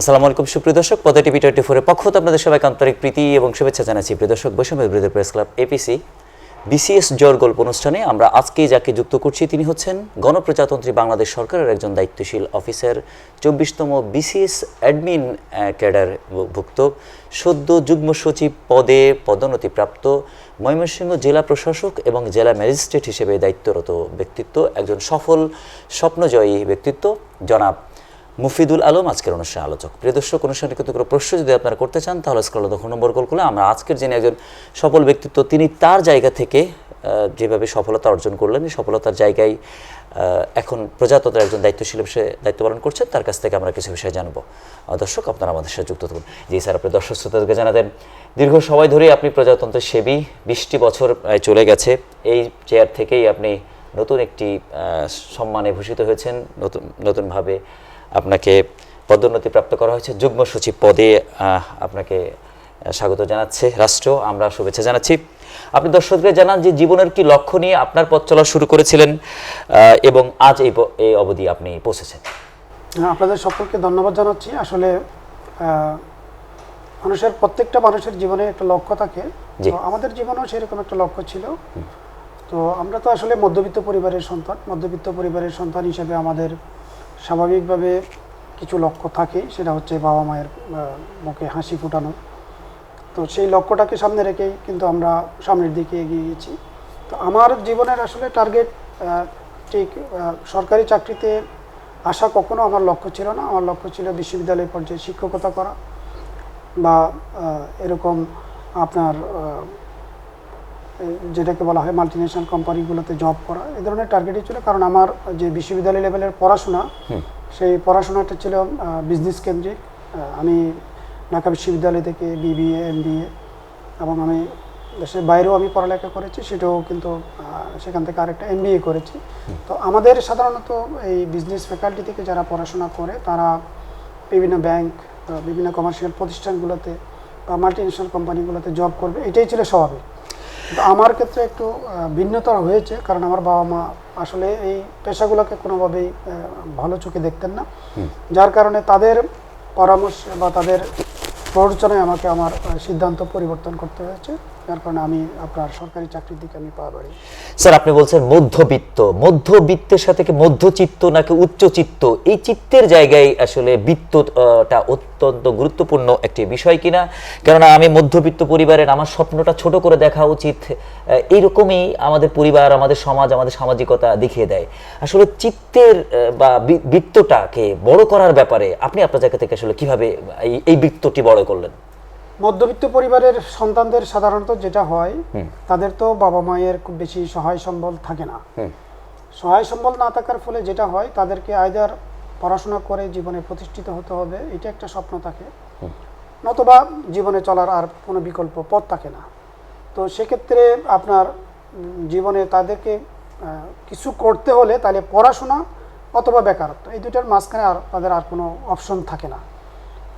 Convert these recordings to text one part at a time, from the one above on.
আসসালামু আলাইকুম। সুপ্রিয় দর্শক, পদে টিভি টোয়েন্টি ফোরের পক্ষ হতে আপনাদের সবাইকে আন্তরিক প্রীতি এবং শুভেচ্ছা জানাচ্ছি। প্রিয় দর্শক, বৈষম্য বিরোধী প্রেস ক্লাব এপিসি, বিসিএস জোর গল্প অনুষ্ঠানে আমরা আজকে যাকে যুক্ত করছি তিনি হচ্ছেন গণপ্রজাতন্ত্রী বাংলাদেশ সরকারের একজন দায়িত্বশীল অফিসার, চব্বিশতম বিসিএস অ্যাডমিন ক্যাডার ভুক্ত সদ্য যুগ্ম সচিব পদে পদোন্নতিপ্রাপ্ত, ময়মনসিংহ জেলা প্রশাসক এবং জেলা ম্যাজিস্ট্রেট হিসেবে দায়িত্বরত ব্যক্তিত্ব, একজন সফল স্বপ্নজয়ী ব্যক্তিত্ব। জনাব মুফিদুল আলম আজকের অনুষ্ঠানের আলোচক। প্রিয় দর্শক, অনুষ্ঠানে কিন্তু কোনো প্রশ্ন যদি আপনারা করতে চান, তাহলে স্ক্রলে তখন নম্বর কল করলে আমরা আজকের যিনি একজন সফল ব্যক্তিত্ব, তিনি তার জায়গা থেকে যেভাবে সফলতা অর্জন করলেন সফলতার জায়গায় এখন প্রজাতন্ত্রের একজন দায়িত্বশীল হিসেবে দায়িত্ব পালন করছেন, তার কাছ থেকে আমরা কিছু বিষয় জানব। দর্শক, আপনারা আমাদের সাথে যুক্ত থাকুন। জি স্যার, আপনি দর্শক শ্রোতাদেরকে জানাতেন, দীর্ঘ সময় ধরেই আপনি প্রজাতন্ত্রের সেবী, বিশটি বছর চলে গেছে। এই চেয়ার থেকেই আপনি নতুন একটি সম্মানে ভূষিত হয়েছেন, নতুন, নতুনভাবে আপনাকে পদোন্নতি প্রাপ্ত করা হয়েছে। যুগ্ম সচিব পদে আপনাকে স্বাগত জানাচ্ছে রাষ্ট্র। আমরা শুভেচ্ছা জানাচ্ছি। আপনি দর্শকদের জানান যে জীবনের কি লক্ষ্য নিয়ে আপনার পথ চলা শুরু করেছিলেন এবং আজ এই এই অবধি আপনি পৌঁছেছেন। হ্যাঁ, আপনাদের সকলকে ধন্যবাদ জানাচ্ছি। আসলে মানুষের প্রত্যেকটা মানুষের জীবনে একটা লক্ষ্য থাকে। আমাদের জীবনেও সেরকম একটা লক্ষ্য ছিল। তো আমরা তো আসলে মধ্যবিত্ত পরিবারের সন্তান। মধ্যবিত্ত পরিবারের সন্তান হিসেবে আমাদের স্বাভাবিকভাবে কিছু লক্ষ্য থাকে, সেটা হচ্ছে বাবা মায়ের মুখে হাসি ফুটানো। তো সেই লক্ষ্যটাকে সামনে রেখেই কিন্তু আমরা সামনের দিকে এগিয়ে গেছি। তো আমার জীবনের আসলে টার্গেট ঠিক সরকারি চাকরিতে আসা কখনো আমার লক্ষ্য ছিল না। আমার লক্ষ্য ছিল বিশ্ববিদ্যালয় পর্যায়ে শিক্ষকতা করা বা এরকম আপনার যেটাকে বলা হয় মাল্টিনেশনাল কোম্পানিগুলোতে জব করা এই ধরনের টার্গেটই ছিল। কারণ আমার যে বিশ্ববিদ্যালয় লেভেলের পড়াশোনা সেই পড়াশোনাটা ছিল বিজনেস কেন্দ্রিক। আমি ঢাকা বিশ্ববিদ্যালয় থেকে বিবিএ এমবিএ এবং আমি দেশের বাইরেও আমি পড়ালেখা করেছি সেটাও কিন্তু সেখান থেকে আরেকটা এম এমবিএ করেছি। তো আমাদের সাধারণত এই বিজনেস ফ্যাকাল্টি থেকে যারা পড়াশোনা করে তারা বিভিন্ন ব্যাংক বিভিন্ন কমার্শিয়াল প্রতিষ্ঠানগুলোতে বা মাল্টিনেশনাল কোম্পানিগুলোতে জব করবে। এটাই ছিল স্বাভাবিক। আমার ক্ষেত্রে একটু ভিন্নতা হয়েছে কারণ আমার বাবা মা আসলে এই পেশাগুলোকে কোনোভাবেই ভালো চোখে দেখতেন না। যার কারণে তাদের পরামর্শ বা তাদের প্ররোচনায় আমাকে আমার সিদ্ধান্ত পরিবর্তন করতে হয়েছে। যার কারণে আমি আপনার সরকারি চাকরির দিকে আমি পা বাড়ি স্যার, আপনি বলছেন মধ্যবিত্ত। মধ্যবিত্তের সাথে কি মধ্যচিত্ত নাকি উচ্চ চিত্ত এই চিত্তের জায়গায় আসলে বিত্তটা অত্যন্ত গুরুত্বপূর্ণ একটি বিষয় কিনা? কেননা আমি মধ্যবিত্ত পরিবারের আমার স্বপ্নটা ছোট করে দেখা উচিত এইরকমই আমাদের পরিবার, আমাদের সমাজ, আমাদের সামাজিকতা দেখিয়ে দেয়। আসলে চিত্তের বা বৃত্তটাকে বড় করার ব্যাপারে আপনি আপনার জায়গা থেকে আসলে কীভাবে এই বৃত্তটি বড় করলেন? মধ্যবিত্ত পরিবারের সন্তানদের সাধারণত যেটা হয় তাদের তো বাবা মায়ের খুব বেশি সহায় সম্বল থাকে না। সহায় সম্বল না থাকার ফলে যেটা হয় তাদেরকে আয়দার পড়াশোনা করে জীবনে প্রতিষ্ঠিত হতে হবে এটা একটা স্বপ্ন থাকে। নতবা জীবনে চলার আর কোনো বিকল্প পথ থাকে না। তো সেক্ষেত্রে আপনার জীবনে তাদেরকে কিছু করতে হলে তাহলে পড়াশোনা অথবা বেকারত্ব এই দুটার মাঝখানে আর তাদের আর কোনো অপশন থাকে না।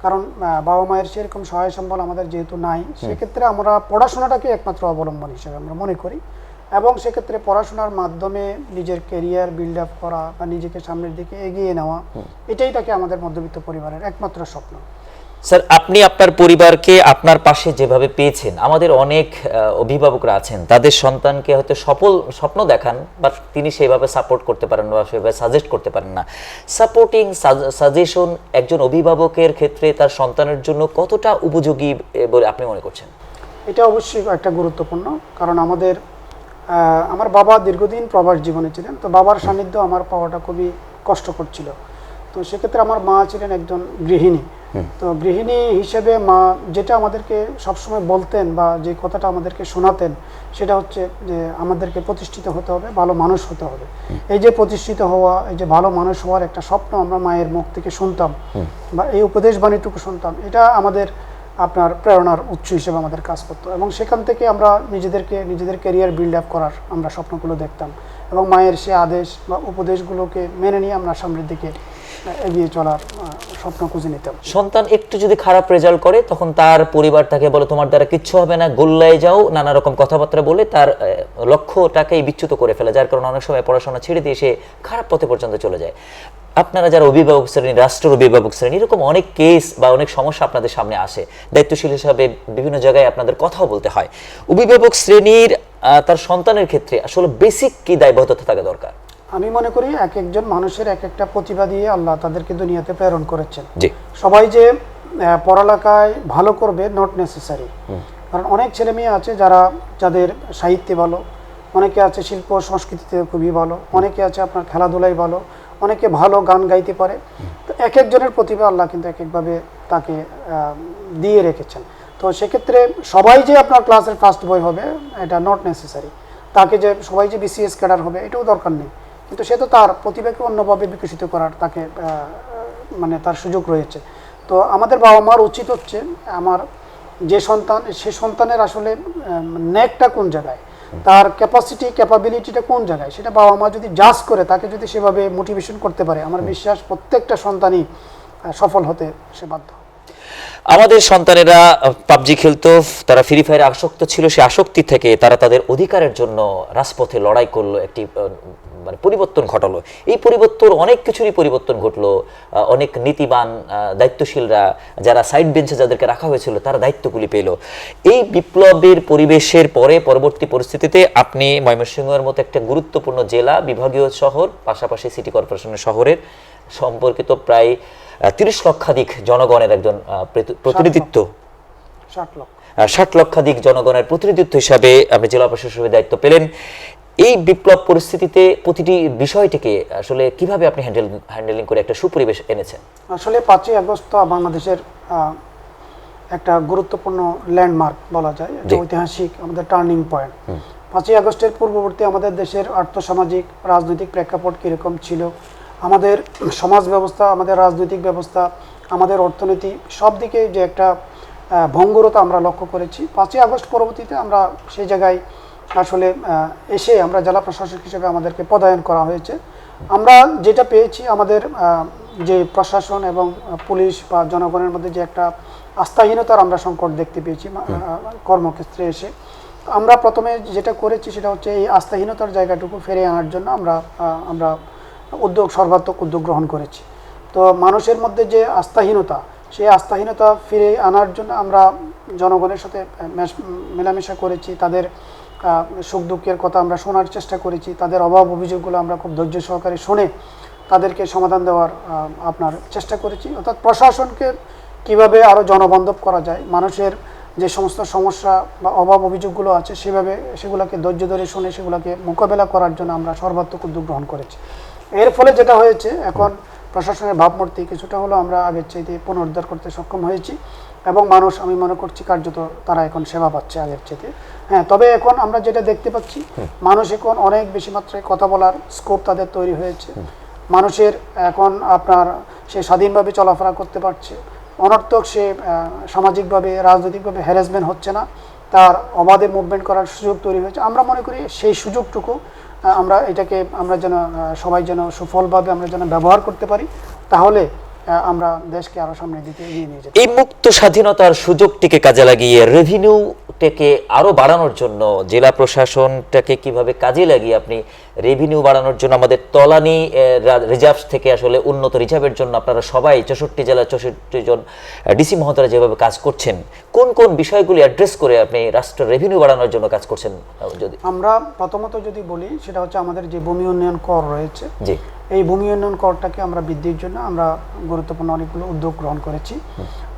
কারণ বাবা মায়ের সেরকম সহায় সম্বল আমাদের যেহেতু নাই সেক্ষেত্রে আমরা পড়াশোনাটাকে একমাত্র অবলম্বন হিসেবে আমরা মনে করি। এবং সেক্ষেত্রে পড়াশোনার মাধ্যমে নিজের কেরিয়ার বিল্ড আপ করা বা নিজেকে সামনের দিকে এগিয়ে নেওয়া এটাই তাকে আমাদের মধ্যবিত্ত পরিবারের একমাত্র স্বপ্ন। স্যার, আপনি আপনার পরিবারকে আপনার পাশে যেভাবে পেয়েছেন, আমাদের অনেক অভিভাবকরা আছেন, তাদের সন্তানকে হয়তো সফল স্বপ্ন দেখান, বাট তিনি সেভাবে সাপোর্ট করতে পারেন বা সেভাবে সাজেস্ট করতে পারেন না। সাপোর্টিং সাজেশন একজন অভিভাবকের ক্ষেত্রে তার সন্তানের জন্য কতটা উপযোগী বলে আপনি মনে করছেন? এটা অবশ্যই একটা গুরুত্বপূর্ণ, কারণ আমাদের আমার বাবা দীর্ঘদিন প্রবাস জীবনে ছিলেন, তো বাবার সান্নিধ্য আমার পাওয়াটা খুবই কষ্টকর ছিল। তো সেক্ষেত্রে আমার মা ছিলেন একজন গৃহিণী। তো গৃহিণী হিসেবে মা যেটা আমাদেরকে সবসময় বলতেন বা যে কথাটা আমাদেরকে শোনাতেন সেটা হচ্ছে যে আমাদেরকে প্রতিষ্ঠিত হতে হবে ভালো মানুষ হতে হবে। এই যে প্রতিষ্ঠিত হওয়া এই যে ভালো মানুষ হওয়ার একটা স্বপ্ন আমরা মায়ের মুখ থেকে শুনতাম বা এই উপদেশ বাণীটুকু শুনতাম এটা আমাদের আপনার প্রেরণার উৎস হিসেবে আমাদের কাজ করতো। এবং সেখান থেকে আমরা নিজেদেরকে, নিজেদের ক্যারিয়ার বিল্ড আপ করার আমরা স্বপ্নগুলো দেখতাম। এবং মায়ের সে আদেশ বা উপদেশগুলোকে মেনে নিয়ে আমরা সামনের দিকে এগিয়ে চলার স্বপ্ন খুঁজে নিতাম। সন্তান একটু যদি খারাপ রেজাল্ট করে, তখন তার পরিবার তাকে বলে, তোমার দ্বারা কিচ্ছু হবে না, গোল্লায় যাও। নানা রকম কথাবার্তা বলে তার লক্ষ্যটাকেই বিচ্যুত করে ফেলে, যার কারণে অনেক সময় পড়াশোনা ছেড়ে দিয়ে সে খারাপ পথে পর্যন্ত চলে যায়। আপনারা যারা অভিভাবক শ্রেণি রাষ্ট্রের অভিভাবক শ্রেণি এরকম অনেক কেস বা অনেক সমস্যা আপনাদের সামনে আসে। দায়িত্বশীল হিসাবে বিভিন্ন জায়গায় আপনাদের কথাও বলতে হয়। অভিভাবক শ্রেণির তার সন্তানের ক্ষেত্রে আসলে বেসিক কি দায়বদ্ধতা থাকা দরকার? আমি মনে করি এক একজন মানুষের এক একটা প্রতিভা দিয়ে আল্লাহ তাদেরকে দুনিয়াতে প্রেরণ করেছেন। সবাই যে পড়ালেখায় ভালো করবে নট নেসেসারি কারণ অনেক ছেলে মেয়ে আছে যারা যাদের সাহিত্যে ভালো অনেকে আছে শিল্প সংস্কৃতিতে খুবই ভালো অনেকে আছে আপনার খেলাধুলায় ভালো অনেকে ভালো গান গাইতে পারে। তো এক একজনের প্রতিভা আল্লাহ কিন্তু এক একভাবে তাকে দিয়ে রেখেছেন। তো সেক্ষেত্রে সবাই যে আপনার ক্লাসের ফার্স্ট বই হবে, এটা নট নেসেসারি তাকে যে, সবাই যে বিসিএস ক্যাডার হবে, এটাও দরকার নেই। কিন্তু সে তো তার প্রতিভাকে অন্যভাবে বিকশিত করার তাকে মানে তার সুযোগ রয়েছে। তো আমাদের বাবা মার উচিত হচ্ছে, আমার যে সন্তান, সে সন্তানের আসলে নেকটা কোন জায়গায়? তার ক্যাপাসিটি ক্যাপাবিলিটিটা কোন জায়গায়? সেটা বাবা মা যদি জাজ করে তাকে যদি সেভাবে মোটিভেশন করতে পারে আমার বিশ্বাস প্রত্যেকটা সন্তানই সফল হতে সে বাধ্য। আমাদের সন্তানেরা পাবজি খেলতো, তারা ফ্রি ফায়ারে আসক্ত ছিল, সে আসক্তি থেকে তারা তাদের অধিকারের জন্য রাজপথে লড়াই করল, একটি মানে পরিবর্তন ঘটালো। এই পরিবর্তন, অনেক কিছুরই পরিবর্তন ঘটলো। অনেক নীতিবান দায়িত্বশীলরা যারা সাইড বেঞ্চে যাদেরকে রাখা হয়েছিল, তারা দায়িত্বগুলি পেল। এই বিপ্লবের পরিবেশের পরে, পরবর্তী পরিস্থিতিতে আপনি ময়মনসিংহের মতো একটা গুরুত্বপূর্ণ জেলা, বিভাগীয় শহর, পাশাপাশি সিটি কর্পোরেশনের শহরের, সম্পর্কিত প্রায় তিরিশ লক্ষাধিক জনগণের একজন প্রতিনিধিত্ব। ষাট লক্ষাধিক জনগণের প্রতিনিধিত্ব হিসাবে আপনি জেলা প্রশাসকের দায়িত্ব পেলেন। এই বিপ্লব পরিস্থিতিতে প্রতিটি বিষয়টিকে আসলে কীভাবে আপনি হ্যান্ডেল হ্যান্ডেলিং করে একটা সুপরিবেশ এনেছেন? আসলে পাঁচই আগস্ট বাংলাদেশের একটা গুরুত্বপূর্ণ ল্যান্ডমার্ক বলা যায় ঐতিহাসিক আমাদের টার্নিং পয়েন্ট। পাঁচই আগস্টের পূর্ববর্তী আমাদের দেশের আর্থসামাজিক রাজনৈতিক প্রেক্ষাপট কীরকম ছিল আমাদের সমাজ ব্যবস্থা আমাদের রাজনৈতিক ব্যবস্থা আমাদের অর্থনীতি সব দিকে যে একটা ভঙ্গুরতা আমরা লক্ষ্য করেছি। পাঁচই আগস্ট পরবর্তীতে আমরা সেই জায়গায় আসলে এসে আমরা জেলা প্রশাসক হিসেবে আমাদেরকে পদায়ন করা হয়েছে। আমরা যেটা পেয়েছি আমাদের যে প্রশাসন এবং পুলিশ বা জনগণের মধ্যে যে একটা আস্থাহীনতার আমরা সংকট দেখতে পেয়েছি কর্মক্ষেত্রে এসে। আমরা প্রথমে যেটা করেছি সেটা হচ্ছে এই আস্থাহীনতার জায়গাটুকু ফিরে আনার জন্য আমরা আমরা উদ্যোগ, সর্বাত্মক উদ্যোগ গ্রহণ করেছি। তো মানুষের মধ্যে যে আস্থাহীনতা, সেই আস্থাহীনতা ফিরে আনার জন্য আমরা জনগণের সাথে মেলামেশা করেছি, তাদের সুখ দুঃখের কথা আমরা শোনার চেষ্টা করেছি, তাদের অভাব অভিযোগগুলো আমরা খুব ধৈর্য সহকারে শুনে তাদেরকে সমাধান দেওয়ার আপনার চেষ্টা করেছি। অর্থাৎ প্রশাসনকে কীভাবে আরও জনবান্ধব করা যায়, মানুষের যে সমস্ত সমস্যা বা অভাব অভিযোগগুলো আছে, সেভাবে সেগুলোকে ধৈর্য ধরে শুনে সেগুলোকে মোকাবেলা করার জন্য আমরা সর্বাত্মক উদ্যোগ গ্রহণ করেছি। এর ফলে যেটা হয়েছে এখন প্রশাসনের ভাবমূর্তি কিছুটা হলো আমরা আগের চাইতে পুনরুদ্ধার করতে সক্ষম হয়েছি এবং মানুষ আমি মনে করছি কার্যত তারা এখন সেবা পাচ্ছে আগের চাইতে। হ্যাঁ তবে এখন আমরা যেটা দেখতে পাচ্ছি মানুষ এখন অনেক বেশি মাত্রায় কথা বলার স্কোপ তাদের তৈরি হয়েছে। মানুষের এখন আপনার সে স্বাধীনভাবে চলাফেরা করতে পারছে। অনর্থক সে সামাজিকভাবে রাজনৈতিকভাবে হ্যারাসমেন্ট হচ্ছে না। তার অবাধে মুভমেন্ট করার সুযোগ তৈরি হয়েছে। আমরা মনে করি সেই সুযোগটুকু আমরা এটাকে, আমরা যেন সবাই যেন সুফলভাবে আমরা যেন ব্যবহার করতে পারি, তাহলে আমরা দেশকে আরও সামনের দিকে এগিয়ে নিয়ে যাই এই মুক্ত স্বাধীনতার সুযোগটিকে কাজে লাগিয়ে রেভিনিউটাকে আরও বাড়ানোর জন্য জেলা প্রশাসনটাকে কীভাবে কাজে লাগিয়ে আপনি রেভিনিউ বাড়ানোর জন্য আমাদের তলানি রিজার্ভ থেকে আসলে উন্নত রিজার্ভের জন্য আপনারা সবাই চৌষট্টি জেলার চৌষট্টি জন ডিসি মহোদয়রা যেভাবে কাজ করছেন কোন কোন বিষয়গুলি অ্যাড্রেস করে আপনি রাষ্ট্র রেভিনিউ বাড়ানোর জন্য কাজ করছেন যদি? আমরা প্রথমত যদি বলি সেটা হচ্ছে আমাদের যে ভূমি উন্নয়ন কর রয়েছে জি। এই ভূমি উন্নয়ন করটাকে আমরা বৃদ্ধির জন্য আমরা গুরুত্বপূর্ণ অনেকগুলো উদ্যোগ গ্রহণ করেছি।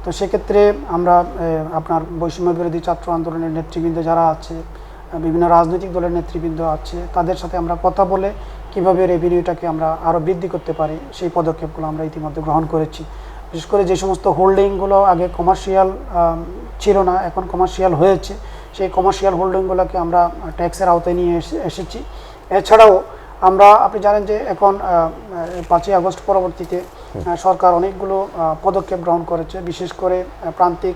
তো সেক্ষেত্রে আমরা আপনার বৈষম্য বিরোধী ছাত্র আন্দোলনের নেতৃবৃন্দ যারা আছে বিভিন্ন রাজনৈতিক দলের নেতৃবৃন্দ আছে, তাদের সাথে আমরা কথা বলে কীভাবে রেভিনিউটাকে আমরা আরও বৃদ্ধি করতে পারি, সেই পদক্ষেপগুলো আমরা ইতিমধ্যে গ্রহণ করেছি। বিশেষ করে যে সমস্ত হোল্ডিংগুলো আগে কমার্শিয়াল ছিল না, এখন কমার্শিয়াল হয়েছে, সেই কমার্শিয়াল হোল্ডিংগুলোকে আমরা ট্যাক্সের আওতায় নিয়ে এসে- এসেছি। এছাড়াও আমরা, আপনি জানেন যে এখন পাঁচই আগস্ট পরবর্তীতে সরকার অনেকগুলো পদক্ষেপ গ্রহণ করেছে। বিশেষ করে প্রান্তিক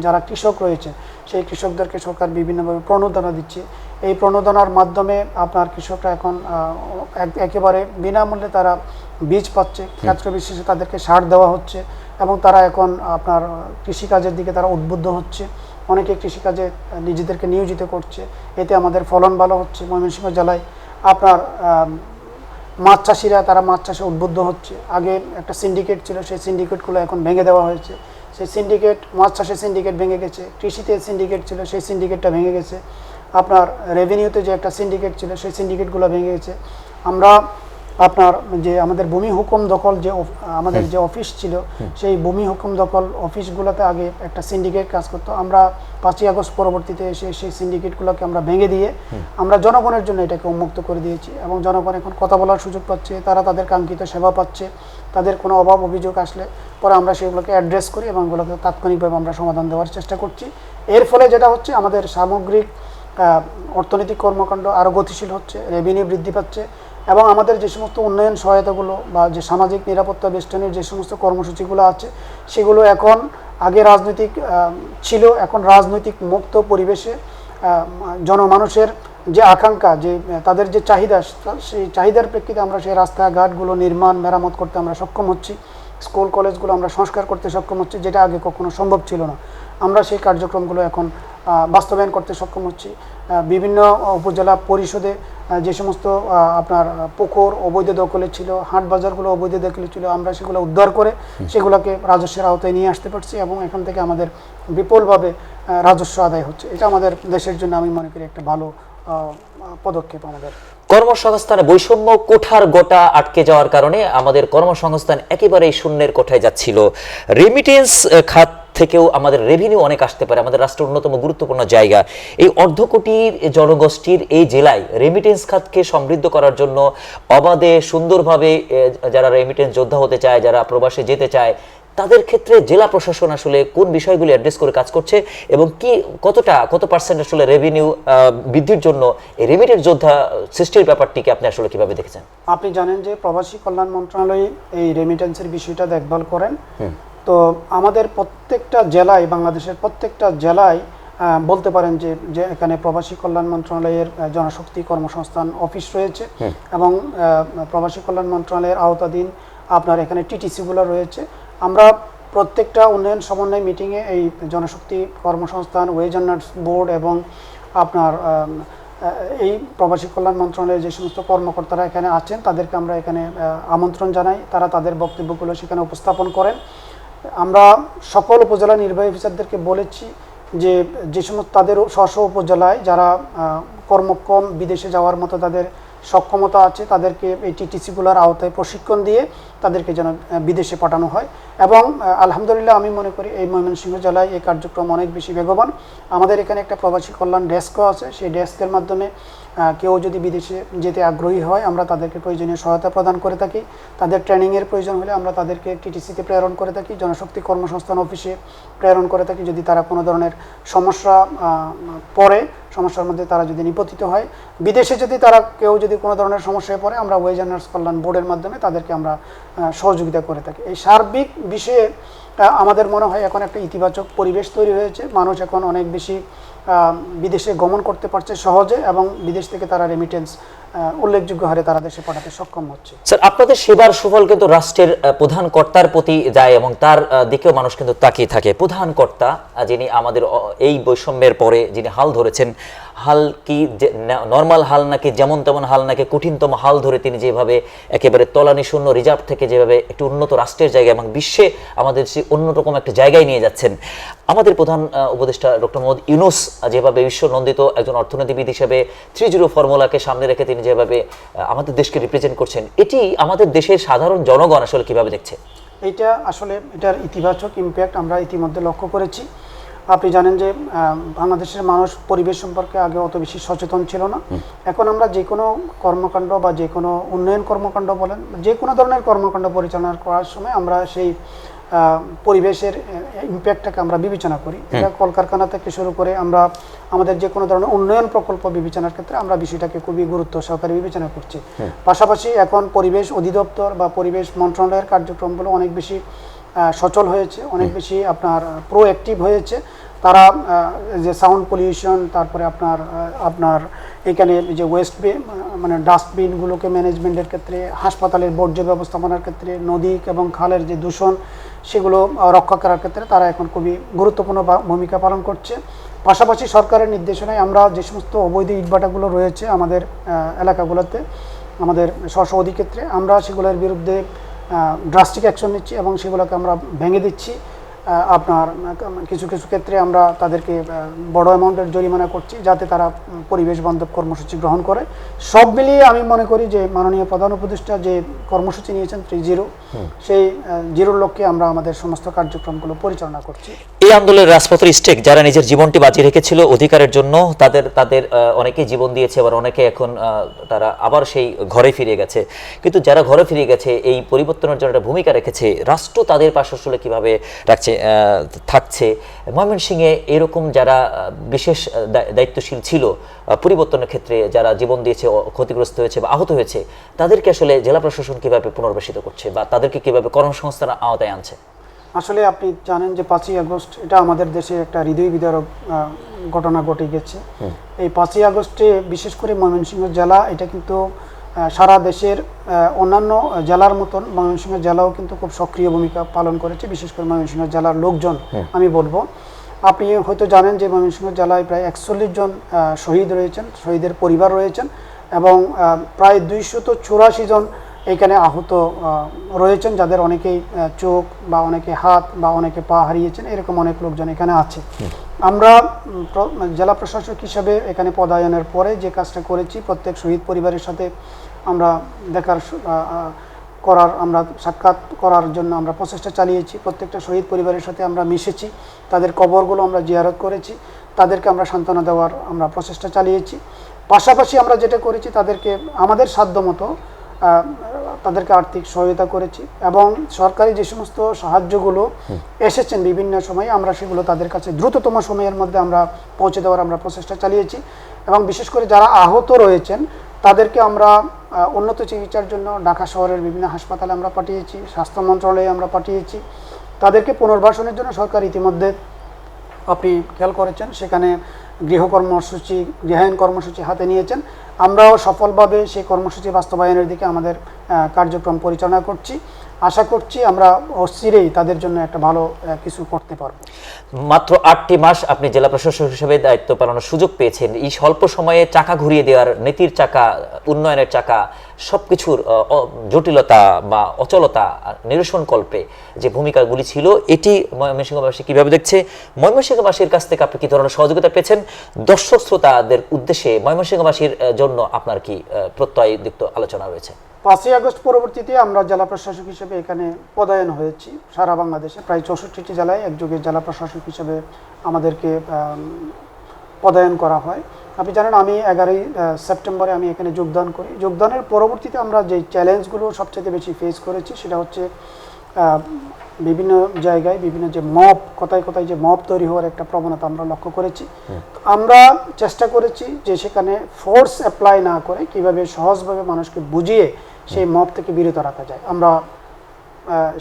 যারা কৃষক রয়েছে, সেই কৃষকদেরকে সরকার বিভিন্নভাবে প্রণোদনা দিচ্ছে। এই প্রণোদনার মাধ্যমে আপনার কৃষকরা এখন এক- একেবারে বিনামূল্যে তারা বীজ পাচ্ছে, ক্ষেত্র বিশেষে তাদেরকে সার দেওয়া হচ্ছে এবং তারা এখন আপনার কৃষিকাজের দিকে তারা উদ্বুদ্ধ হচ্ছে। অনেকে কৃষিকাজে নিজেদেরকে নিয়োজিত করছে। এতে আমাদের ফলন ভালো হচ্ছে। ময়মনসিংহ জেলায় আপনার মাছ চাষিরা, তারা মাছ চাষে উদ্বুদ্ধ হচ্ছে। আগে একটা সিন্ডিকেট ছিল, সেই সিন্ডিকেটগুলো এখন ভেঙে দেওয়া হয়েছে। সেই সিন্ডিকেট মাছ চাষের সিন্ডিকেট ভেঙে গেছে, কৃষিতে সিন্ডিকেট ছিল, সেই সিন্ডিকেটটা ভেঙে গেছে। আপনার রেভিনিউতে যে একটা সিন্ডিকেট ছিল, সেই সিন্ডিকেটগুলো ভেঙে গেছে। আমরা আপনার যে আমাদের ভূমি হুকুম দখল যে আমাদের যে অফিস ছিল সেই ভূমি হুকুম দখল অফিসগুলোতে আগে একটা সিন্ডিকেট কাজ করতো। আমরা পাঁচই আগস্ট পরবর্তীতে এসে সেই সিন্ডিকেটগুলোকে আমরা ভেঙে দিয়ে আমরা জনগণের জন্য এটাকে উন্মুক্ত করে দিয়েছি এবং জনগণ এখন কথা বলার সুযোগ পাচ্ছে তারা তাদের কাঙ্ক্ষিত সেবা পাচ্ছে তাদের কোনো অভাব অভিযোগ আসলে পরে আমরা সেগুলোকে অ্যাড্রেস করি এবং এগুলোকে তাৎক্ষণিকভাবে আমরা সমাধান দেওয়ার চেষ্টা করছি। এর ফলে যেটা হচ্ছে আমাদের সামগ্রিক অর্থনৈতিক কর্মকাণ্ড আরও গতিশীল হচ্ছে রেভিনিউ বৃদ্ধি পাচ্ছে এবং আমাদের যে সমস্ত উন্নয়ন সহায়তাগুলো বা যে সামাজিক নিরাপত্তা বেষ্টনের যে সমস্ত কর্মসূচিগুলো আছে, সেগুলো এখন আগে রাজনৈতিক ছিল, এখন রাজনৈতিক মুক্ত পরিবেশে জনমানুষের যে আকাঙ্ক্ষা, যে, তাদের যে চাহিদা, সেই চাহিদার প্রেক্ষিতে আমরা সেই রাস্তাঘাটগুলো নির্মাণ, মেরামত করতে আমরা সক্ষম হচ্ছি, স্কুল, কলেজগুলো আমরা সংস্কার করতে সক্ষম হচ্ছি, যেটা আগে কখনো সম্ভব ছিল না। আমরা সেই কার্যক্রমগুলো এখন বাস্তবায়ন করতে সক্ষম হচ্ছি। বিভিন্ন উপজেলা পরিষদে যে সমস্ত আপনার পুকুর, অবৈধ দখলে ছিল, হাট বাজারগুলো অবৈধ দখলে ছিল, আমরা সেগুলো উদ্ধার করে সেগুলোকে রাজস্বের আওতায় নিয়ে আসতে পারছি এবং এখান থেকে আমাদের বিপুলভাবে রাজস্ব আদায় হচ্ছে। এটা আমাদের দেশের জন্য আমি মনে করি একটা ভালো পদক্ষেপ আমাদের। কর্মসংস্থানে বৈষম্য কোঠার গোটা আটকে যাওয়ার কারণে আমাদের কর্মসংস্থান একেবারেই শূন্যের কোঠায় যাচ্ছিল। রেমিটেন্স খাত থেকেও আমাদের রেভিনিউ অনেক আসতে পারে আমাদের রাষ্ট্রের অন্যতম গুরুত্বপূর্ণ জায়গা। এই অর্ধ কোটির জনগোষ্ঠীর এই জেলায় রেমিটেন্স খাতকে সমৃদ্ধ করার জন্য অবাধে সুন্দরভাবে যারা রেমিটেন্স যোদ্ধা হতে চায় যারা প্রবাসে যেতে চায় তাদের ক্ষেত্রে জেলা প্রশাসন আসলে কোন বিষয়গুলি অ্যাড্রেস করে কাজ করছে এবং কি কতটা কত পার্সেন্ট আসলে রেভিনিউ বৃদ্ধির জন্য এই রেমিটেন্স যোদ্ধা সৃষ্টির ব্যাপারটিকে আপনি আসলে কীভাবে দেখেছেন? আপনি জানেন যে প্রবাসী কল্যাণ মন্ত্রণালয় এই রেমিটেন্সের বিষয়টা দেখভাল করেন। তো আমাদের প্রত্যেকটা জেলায় বাংলাদেশের প্রত্যেকটা জেলায় বলতে পারেন যে যে এখানে প্রবাসী কল্যাণ মন্ত্রণালয়ের জনশক্তি কর্মসংস্থান অফিস রয়েছে এবং প্রবাসী কল্যাণ মন্ত্রণালয়ের আওতাধীন আপনার এখানে টিটিসিগুলো রয়েছে। আমরা প্রত্যেকটা উন্নয়ন সমন্বয় মিটিংয়ে এই জনশক্তি কর্মসংস্থান ওয়েজ আর্নার্স বোর্ড এবং আপনার এই প্রবাসী কল্যাণ মন্ত্রণালয়ের যে সমস্ত কর্মকর্তারা এখানে আছেন তাদেরকে আমরা এখানে আমন্ত্রণ জানাই। তারা তাদের বক্তব্যগুলো সেখানে উপস্থাপন করেন। আমরা সকল উপজেলা নির্বাহী অফিসারদেরকে বলেছি যে যে সমস্ত তাদের স্ব উপজেলায় যারা কর্মক্ষম বিদেশে যাওয়ার মতো তাদের সক্ষমতা আছে, তাদেরকে এই টিটিসিগুলোর আওতায় প্রশিক্ষণ দিয়ে তাদেরকে যেন বিদেশে পাঠানো হয়। এবং আলহামদুলিল্লাহ আমি মনে করি এই ময়মনসিংহ জেলায় এই কার্যক্রম অনেক বেশি বেগবান। আমাদের এখানে একটা প্রবাসী কল্যাণ ডেস্কও আছে। সেই ডেস্কের মাধ্যমে কেউ যদি বিদেশে যেতে আগ্রহী হয়, আমরা তাদেরকে প্রয়োজনীয় সহায়তা প্রদান করে থাকি। তাদের ট্রেনিংয়ের প্রয়োজন হলে আমরা তাদেরকে টিটিসিতে প্রেরণ করে থাকি, জনশক্তি কর্মসংস্থান অফিসে প্রেরণ করে থাকি। যদি তারা কোনো ধরনের সমস্যা পড়ে, সমস্যার মধ্যে তারা যদি নিপতিত হয়। বিদেশে যদি তারা কেউ যদি কোনো ধরনের সমস্যায় পড়ে, আমরা ওয়েজ আর্নার্স কল্যাণ বোর্ডের মাধ্যমে তাদেরকে আমরা সহযোগিতা করে থাকি। এই সার্বিক বিষয়ে আমাদের মনে হয় এখন একটা ইতিবাচক পরিবেশ তৈরি হয়েছে। মানুষ এখন অনেক বেশি বিদেশে গমন করতে পারছে সহজে এবং বিদেশ থেকে তারা রেমিটেন্স উল্লেখযোগ্য হারে তারা দেশে পাঠাতে সক্ষম হচ্ছে। স্যার, আপনাদের সেবার সুফল কিন্তু রাষ্ট্রের প্রধান কর্তার প্রতি যায় এবং তার দিকেও মানুষ কিন্তু তাকিয়ে থাকে। প্রধান কর্তা, যিনি আমাদের এই বৈষম্যের পরে যিনি হাল ধরেছেন হাল কি যে নর্মাল হাল নাকি, যেমন তেমন হাল নাকি, কঠিনতম হাল ধরে তিনি যেভাবে একেবারে তলানি শূন্য রিজার্ভ থেকে যেভাবে একটি উন্নত রাষ্ট্রের জায়গা এবং বিশ্বে আমাদের সে অন্যরকম একটা জায়গায় নিয়ে যাচ্ছেন। আমাদের প্রধান উপদেষ্টা ডক্টর মোহাম্মদ ইউনুস যেভাবে বিশ্ব নন্দিত একজন অর্থনীতিবিদ হিসেবে থ্রি জিরো ফর্মুলাকে সামনে রেখে তিনি যেভাবে আমাদের দেশকে রিপ্রেজেন্ট করছেন, এটি আমাদের দেশের সাধারণ জনগণ আসলে কীভাবে দেখছে? এটা আসলে এটার ইতিবাচক ইম্প্যাক্ট আমরা ইতিমধ্যে লক্ষ্য করেছি। আপনি জানেন যে বাংলাদেশের মানুষ পরিবেশ সম্পর্কে আগে অত বেশি সচেতন ছিল না। এখন আমরা যে কোনো কর্মকাণ্ড বা যে কোনো উন্নয়ন কর্মকাণ্ড বলেন যে কোনো ধরনের কর্মকাণ্ড পরিচালনা করার সময় আমরা সেই পরিবেশের ইম্প্যাক্টটাকে আমরা বিবেচনা করি। এটা কলকারখানা থেকে শুরু করে আমরা আমাদের যে কোনো ধরনের উন্নয়ন প্রকল্প বিবেচনার ক্ষেত্রে আমরা বিষয়টাকে খুবই গুরুত্ব সহকারে বিবেচনা করছি। পাশাপাশি এখন পরিবেশ অধিদপ্তর বা পরিবেশ মন্ত্রণালয়ের কার্যক্রমগুলো অনেক বেশি সচল হয়েছে অনেক বেশি আপনার প্রোঅ্যাক্টিভ হয়েছে। তারা যে সাউন্ড পলিউশন তারপরে আপনার আপনার এখানে যে ওয়েস্ট মানে ডাস্টবিনগুলোকে ম্যানেজমেন্টের ক্ষেত্রে, হাসপাতালের বর্জ্য ব্যবস্থাপনার ক্ষেত্রে, নদী এবং খালের যে দূষণ, সেগুলো রক্ষা করার ক্ষেত্রে তারা এখন খুবই গুরুত্বপূর্ণ ভূমিকা পালন করছে। পাশাপাশি সরকারের নির্দেশনায় আমরা যে সমস্ত অবৈধ ইটভাটাগুলো রয়েছে আমাদের এলাকাগুলোতে, আমাদের স্ব অধিক্ষেত্রে, আমরা সেগুলোর বিরুদ্ধে ড্রাস্টিক অ্যাকশন নিচ্ছি এবং সেগুলোকে আমরা ভেঙে দিচ্ছি। আপনার কিছু কিছু ক্ষেত্রে আমরা তাদেরকে বড় অ্যামাউন্টের জরিমানা করছি যাতে তারা পরিবেশ বান্ধব কর্মসূচি গ্রহণ করে। সব মিলিয়ে আমি মনে করি যে মাননীয় প্রধান উপদেষ্টা যে কর্মসূচি নিয়েছেন থ্রি জিরো সেই জিরোর লক্ষ্যে আমরা আমাদের সমস্ত কার্যক্রমগুলো পরিচালনা করছি। এই আন্দোলনের রাজপথের স্টেক যারা নিজের জীবনটি বাঁচিয়ে রেখেছিল অধিকারের জন্য তাদের তাদের অনেকে জীবন দিয়েছে আবার অনেকে এখন তারা আবার সেই ঘরে ফিরে গেছে। কিন্তু যারা ঘরে ফিরে গেছে এই পরিবর্তনের জন্য একটা ভূমিকা রেখেছে। রাষ্ট্র তাদের পাশে আসলে কীভাবে রাখছে? থাকছে। ময়মনসিংহে এরকম যারা বিশেষ দায়- দায়িত্বশীল ছিল পরিবর্তনের ক্ষেত্রে যারা জীবন দিয়েছে ক্ষতিগ্রস্ত হয়েছে বা আহত হয়েছে তাদেরকে আসলে জেলা প্রশাসন কীভাবে পুনর্বাসিত করছে বা তাদেরকে কীভাবে কর্মসংস্থান আওতায় আনছে? আসলে আপনি জানেন যে পাঁচই আগস্ট এটা আমাদের দেশে একটা হৃদয় বিদারক ঘটনা ঘটে গেছে। এই পাঁচই আগস্টে বিশেষ করে ময়মনসিংহ জেলা এটা কিন্তু সারা দেশের অন্যান্য জেলার মতন ময়মনসিংহ জেলাও কিন্তু খুব সক্রিয় ভূমিকা পালন করেছে বিশেষ করে ময়মনসিংহ জেলার লোকজন আমি বলব। আপনি হয়তো জানেন যে ময়মনসিংহ জেলায় প্রায় একচল্লিশ জন শহীদ রয়েছেন শহীদের পরিবার রয়েছেন এবং প্রায় দুইশত চুরাশি জন এখানে আহত রয়েছেন যাদের অনেকেই চোখ বা অনেকে হাত বা অনেকে পা হারিয়েছেন এরকম অনেক লোকজন এখানে আছে। আমরা জেলা প্রশাসক হিসাবে এখানে পদায়নের পরে যে কাজটা করেছি, প্রত্যেক শহীদ পরিবারের সাথে আমরা দেখার করার, আমরা সাক্ষাৎ করার জন্য আমরা প্রচেষ্টা চালিয়েছি। প্রত্যেকটা শহীদ পরিবারের সাথে আমরা মিশেছি। তাদের কবরগুলো আমরা জিয়ারত করেছি। তাদেরকে আমরা সান্ত্বনা দেওয়ার আমরা প্রচেষ্টা চালিয়েছি। পাশাপাশি আমরা যেটা করেছি, তাদেরকে আমাদের সাধ্য মতো তাদেরকে আর্থিক সহায়তা করেছি এবং সরকারি যে সমস্ত সাহায্যগুলো এসেছেন বিভিন্ন সময়ে আমরা সেগুলো তাদের কাছে দ্রুততম সময়ের মধ্যে আমরা পৌঁছে দেওয়ার আমরা প্রচেষ্টা চালিয়েছি এবং বিশেষ করে যারা আহত রয়েছেন তাদেরকে আমরা উন্নত চিকিৎসার জন্য ঢাকা শহরের বিভিন্ন হাসপাতালে আমরা পাঠিয়েছি স্বাস্থ্য মন্ত্রণালয়ে আমরা পাঠিয়েছি। তাদেরকে পুনর্বাসনের জন্য সরকার ইতিমধ্যে আপনি খেয়াল করেছেন সেখানে গৃহ কর্মসূচি গৃহায়ণ কর্মসূচি হাতে নিয়েছেন। আমরাও সফলভাবে সেই কর্মসূচি বাস্তবায়নের দিকে আমাদের কার্যক্রম পরিচালনা করছি। আশা করছি আমরা অস্থিরেই তাদের জন্য একটা ভালো কিছু করতে পারব। মাত্র আটটি মাস আপনি জেলা প্রশাসক হিসেবে দায়িত্ব পালনের সুযোগ পেয়েছেন। এই স্বল্প সময়ে চাকা ঘুরিয়ে দেওয়ার, নীতির চাকা, উন্নয়নের চাকা সবকিছুর আহ, অ- জটিলতা বা অচলতা নিরসন কল্পে যে ভূমিকাগুলি ছিল এটি ময়মনসিংহবাসী কীভাবে দেখছে? ময়মনসিংহবাসীর কাছ থেকে আপনি কি ধরনের সহযোগিতা পেয়েছেন? দর্শক শ্রোতাদের উদ্দেশ্যে ময়মনসিংহবাসীর জন্য আপনার কি প্রত্যয়যুক্ত আলোচনা রয়েছে? পাঁচই আগস্ট পরবর্তীতে আমরা জেলা প্রশাসক হিসেবে এখানে পদায়ন হয়েছি। সারা বাংলাদেশে প্রায় চৌষট্টিটি জেলায় একযোগে জেলা প্রশাসক হিসেবে আমাদেরকে পদায়ন করা হয়। আপনি জানেন আমি এগারোই সেপ্টেম্বরে আমি এখানে যোগদান করি। যোগদানের পরবর্তীতে আমরা যে চ্যালেঞ্জগুলো সবচেয়ে বেশি ফেস করেছি সেটা হচ্ছে বিভিন্ন জায়গায় বিভিন্ন যে মপ কোথায় কোথায় যে মপ তৈরি হওয়ার একটা প্রবণতা আমরা লক্ষ্য করেছি। আমরা চেষ্টা করেছি যে সেখানে ফোর্স অ্যাপ্লাই না করে কীভাবে সহজভাবে মানুষকে বুঝিয়ে সেই মপ থেকে বিরত রাখা যায়। আমরা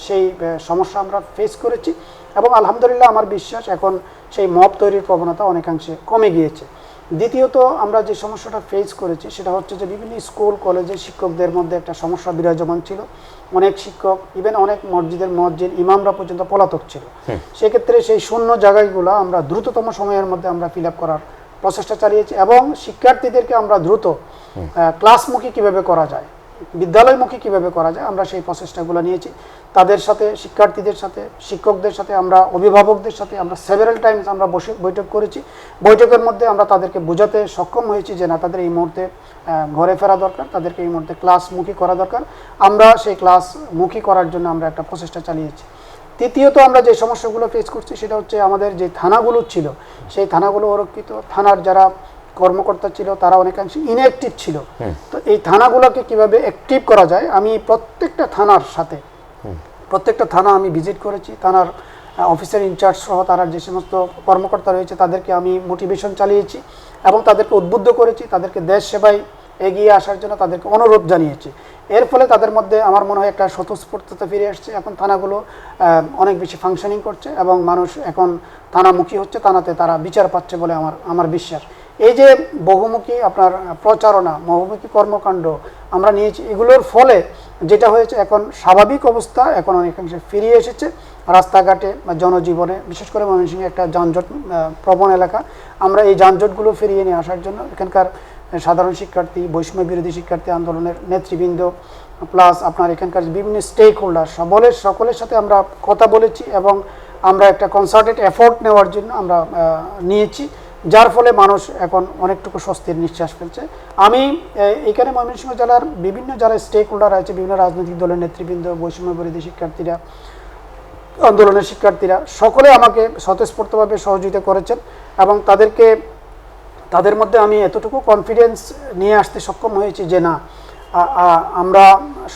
সেই সমস্যা আমরা ফেস করেছি এবং আলহামদুলিল্লাহ আমার বিশ্বাস এখন সেই মপ তৈরির প্রবণতা অনেকাংশে কমে গিয়েছে। দ্বিতীয়ত আমরা যে সমস্যাটা ফেস করেছি সেটা হচ্ছে যে বিভিন্ন স্কুল কলেজের শিক্ষকদের মধ্যে একটা সমস্যা বিরাজমান ছিল। অনেক শিক্ষক ইভেন অনেক মসজিদের মসজিদ ইমামরা পর্যন্ত পলাতক ছিল। সেক্ষেত্রে সেই শূন্য জায়গাগুলো আমরা দ্রুততম সময়ের মধ্যে আমরা ফিল আপ করার প্রচেষ্টা চালিয়েছি এবং শিক্ষার্থীদেরকে আমরা দ্রুত ক্লাসমুখী কীভাবে করা যায় বিদ্যালয়মুখী কীভাবে করা যায়, আমরা সেই প্রচেষ্টাগুলো নিয়েছি। তাদের সাথে, শিক্ষার্থীদের সাথে, শিক্ষকদের সাথে, আমরা অভিভাবকদের সাথে, আমরা সেভারাল টাইমস আমরা বসে বৈঠক করেছি। বৈঠকের মধ্যে আমরা তাদেরকে বোঝাতে সক্ষম হয়েছি যে, না, তাদের এই মুহূর্তে ঘরে ফেরা দরকার, তাদেরকে এই মুহূর্তে ক্লাসমুখী করা দরকার। আমরা সেই ক্লাসমুখী করার জন্য আমরা একটা প্রচেষ্টা চালিয়েছি। তৃতীয়ত আমরা যে সমস্যাগুলো ফেস করছি, সেটা হচ্ছে আমাদের যে থানাগুলো ছিল, সেই থানাগুলো অরক্ষিত। থানার যারা কর্মকর্তা ছিল তারা অনেকাংশে ইনঅ্যাক্টিভ ছিল। তো এই থানাগুলোকে কীভাবে অ্যাক্টিভ করা যায় আমি প্রত্যেকটা থানার সাথে প্রত্যেকটা থানা আমি ভিজিট করেছি। থানার অফিসার ইনচার্জ সহ তারা যে সমস্ত কর্মকর্তা রয়েছে তাদেরকে আমি মোটিভেশন চালিয়েছি এবং তাদেরকে উদ্বুদ্ধ করেছি। তাদেরকে দেশ সেবায় এগিয়ে আসার জন্য তাদেরকে অনুরোধ জানিয়েছি। এর ফলে তাদের মধ্যে আমার মনে হয় একটা স্বতঃস্ফূর্ততা ফিরে আসছে। এখন থানাগুলো অনেক বেশি ফাংশনিং করছে এবং মানুষ এখন থানামুখী হচ্ছে। থানাতে তারা বিচার পাচ্ছে বলে আমার আমার বিশ্বাস। এই যে বহুমুখী আপনার প্রচারণা, বহুমুখী কর্মকাণ্ড আমরা নিয়েছি, এগুলোর ফলে যেটা হয়েছে, এখন স্বাভাবিক অবস্থা, এখন অনেকাংশে ফিরিয়ে এসেছে। রাস্তাঘাটে বা জনজীবনে, বিশেষ করে ময়মনসিংহে একটা যানজট প্রবণ এলাকা। আমরা এই যানজটগুলো ফিরিয়ে নিয়ে আসার জন্য এখানকার সাধারণ শিক্ষার্থী, বৈষম্য বিরোধী শিক্ষার্থী আন্দোলনের নেতৃবৃন্দ প্লাস আপনার এখানকার বিভিন্ন স্টেক হোল্ডার সকলের সকলের সাথে আমরা কথা বলেছি এবং আমরা একটা কনসার্টেড এফোর্ট নেওয়ার জন্য আমরা নিয়েছি। যার ফলে মানুষ এখন অনেকটুকু স্বস্তির নিঃশ্বাস ফেলছে। আমি এখানে ময়মনসিংহ জেলার বিভিন্ন যারা স্টেক হোল্ডার আছে, বিভিন্ন রাজনৈতিক দলের নেতৃবৃন্দ বৈষম্য বিরোধী শিক্ষার্থীরা, আন্দোলনের শিক্ষার্থীরা, সকলে আমাকে স্বতঃস্ফূর্তভাবে সহযোগিতা করেছেন এবং তাদেরকে, তাদের মধ্যে আমি এতটুকু কনফিডেন্স নিয়ে আসতে সক্ষম হয়েছি যে না আমরা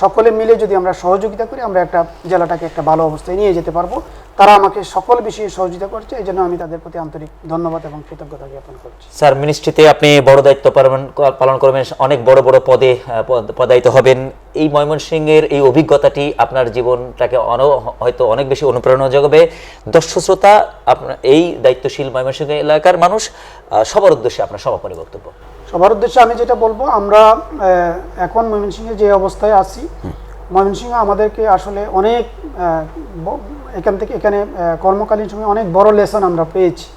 সকলে মিলে যদি আমরা সহযোগিতা করি, আমরা একটা জেলাটাকে একটা ভালো অবস্থায় নিয়ে যেতে পারব। তারা আমাকে সকল বিষয়ে সহযোগিতা করছে এই জন্য আমি তাদের প্রতি আন্তরিক ধন্যবাদ এবং কৃতজ্ঞতা জ্ঞাপন করছি। স্যার মিনিস্ট্রিতে আপনি বড় দায়িত্ব পালন পালন করবেন অনেক বড় বড় পদে পদ- পদায়িত হবেন। এই ময়মনসিংহের এই অভিজ্ঞতাটি আপনার জীবনটাকে অন- হয়তো অনেক বেশি অনুপ্রেরণা যোগাবে। দর্শক শ্রোতা আপনার এই দায়িত্বশীল ময়মনসিংহ এলাকার মানুষ সবার উদ্দেশ্যে আপনার সমাপনী বক্তব্য। সবার উদ্দেশ্যে আমি যেটা বলব আমরা এখন ময়মনসিংহে যে অবস্থায় আছি ময়মনসিংহ আমাদেরকে আসলে অনেক এখান থেকে এখানে কর্মকালীন সময় অনেক বড় লেসন আমরা পেয়েছি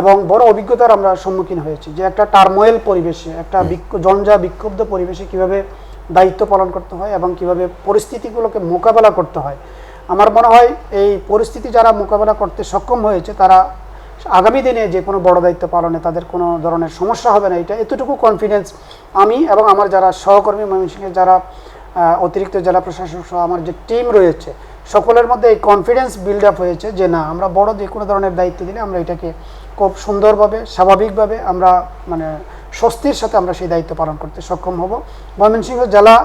এবং বড় অভিজ্ঞতার আমরা সম্মুখীন হয়েছি যে একটা টার্মোয়েল পরিবেশে একটা জঞ্জা বিক্ষুব্ধ পরিবেশে কীভাবে দায়িত্ব পালন করতে হয় এবং কীভাবে পরিস্থিতিগুলোকে মোকাবেলা করতে হয়। আমার মনে হয় এই পরিস্থিতি যারা মোকাবেলা করতে সক্ষম হয়েছে তারা আগামী দিনে যে কোনো বড় দায়িত্ব পালনে তাদের কোনো ধরনের সমস্যা হবে না। এটা এতটুকু কনফিডেন্স আমি এবং আমার যারা সহকর্মী ময়মনসিংহের যারা অতিরিক্ত জেলা প্রশাসক সহ আমার যে টিম রয়েছে সকলের মধ্যে এই কনফিডেন্স বিল্ড আপ হয়েছে যে না, আমরা বড় যে কোনো ধরনের দায়িত্ব দিলে আমরা এটাকে খুব সুন্দরভাবে, স্বাভাবিকভাবে আমরা মানে স্বস্তির সাথে আমরা সেই দায়িত্ব পালন করতে সক্ষম হব। ময়মনসিংহ জেলা,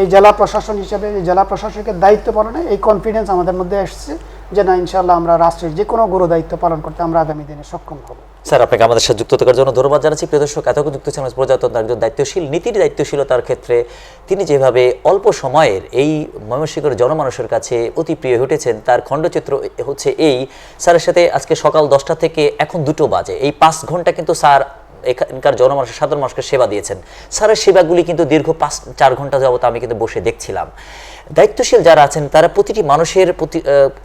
এই জেলা প্রশাসন হিসেবে, এই জেলা প্রশাসকের দায়িত্ব পালনে এই কনফিডেন্স আমাদের মধ্যে এসছে যে না ইনশাল্লাহ আমরা রাষ্ট্রের যে কোনো গুরু দায়িত্ব পালন করতে আমরা আগামী দিনে সক্ষম হব। স্যার, আপনাকে আমাদের সাথে যুক্ত থাকার জন্য ধন্যবাদ জানাচ্ছি। প্রিয় দর্শক এত যুক্ত ছিলেন প্রজাতন্ত্র একজন দায়িত্বশীল, নীতির দায়িত্বশীলতার ক্ষেত্রে তিনি যেভাবে অল্প সময়ের এই ময়মনসিংহের জনমানুষের কাছে অতি প্রিয় উঠেছেন, তার খণ্ডচিত্র হচ্ছে এই। স্যারের সাথে আজকে সকাল দশটা থেকে এখন দুটো বাজে। এই পাঁচ ঘণ্টা কিন্তু স্যার এখানকার জনমানুষের সাধারণ মানুষকে সেবা দিয়েছেন। স্যারের সেবাগুলি কিন্তু দীর্ঘ পাঁচ, চার ঘণ্টা যাবত আমি কিন্তু বসে দেখছিলাম। দায়িত্বশীল যারা আছেন, তারা প্রতিটি মানুষের প্রতি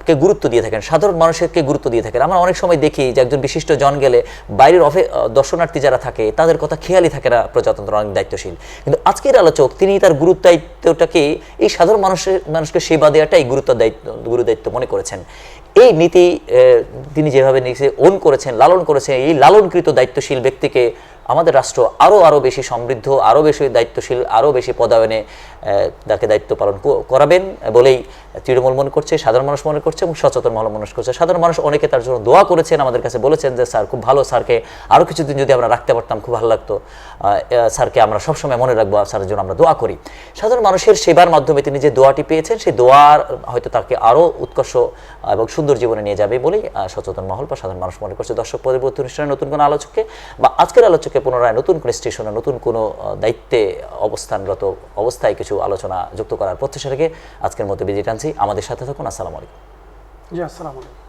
কে গুরুত্ব দিয়ে থাকেন, সাধারণ মানুষকে গুরুত্ব দিয়ে থাকেন। আমরা অনেক সময় দেখি যে একজন বিশিষ্ট জন গেলে বাইরের অফে দর্শনার্থী যারা থাকে, তাদের কথা খেয়ালই থাকে না প্রজাতন্ত্র, অনেক দায়িত্বশীল। কিন্তু আজকের আলোচক, তিনি তার গুরুত্ব দায়িত্বটাকে এই সাধারণ মানুষের, মানুষকে সেবা দেওয়াটাই গুরুত্ব দায়িত্ব গুরু দায়িত্ব মনে করেছেন। এই নীতি তিনি যেভাবে নিজে ওন করেছেন, লালন করেছেন, এই লালনকৃত দায়িত্বশীল ব্যক্তিকে আমাদের রাষ্ট্র আরও আরও বেশি সমৃদ্ধ আরও বেশি দায়িত্বশীল আরও বেশি পদায়নে তাকে দায়িত্ব পালন করাবেন বলেই তৃণমূল মনে করছে, সাধারণ মানুষ মনে করছে এবং সচেতন মহল মনে করছে। সাধারণ মানুষ অনেকে তার জন্য দোয়া করেছেন, আমাদের কাছে বলেছেন যে, স্যার, খুব ভালো স্যারকে আরও কিছুদিন যদি আমরা রাখতে পারতাম, খুব ভালো লাগতো। স্যারকে আমরা সবসময় মনে রাখব স্যারের জন্য আমরা দোয়া করি। সাধারণ মানুষের সেবার মাধ্যমে তিনি যে দোয়াটি পেয়েছেন, সেই দোয়ার হয়তো তাকে আরও উৎকর্ষ এবং সুন্দর জীবনে নিয়ে যাবে বলেই সচেতন মহল বা সাধারণ মানুষ মনে করছে। দর্শক পরবর্তী অনুষ্ঠানে নতুন কোনো আলোচককে বা আজকের আলোচককে পুনরায় নতুন কোনো স্টেশনে নতুন কোনো দায়িত্বে অবস্থানরত অবস্থায় কিছু আলোচনা যুক্ত করার প্রত্যাশা রেখে আজকের মতো বিদায় টানছি আমাদের সাথে থাকুন। আসসালামু আলাইকুম। জি, আসসালামু আলাইকুম।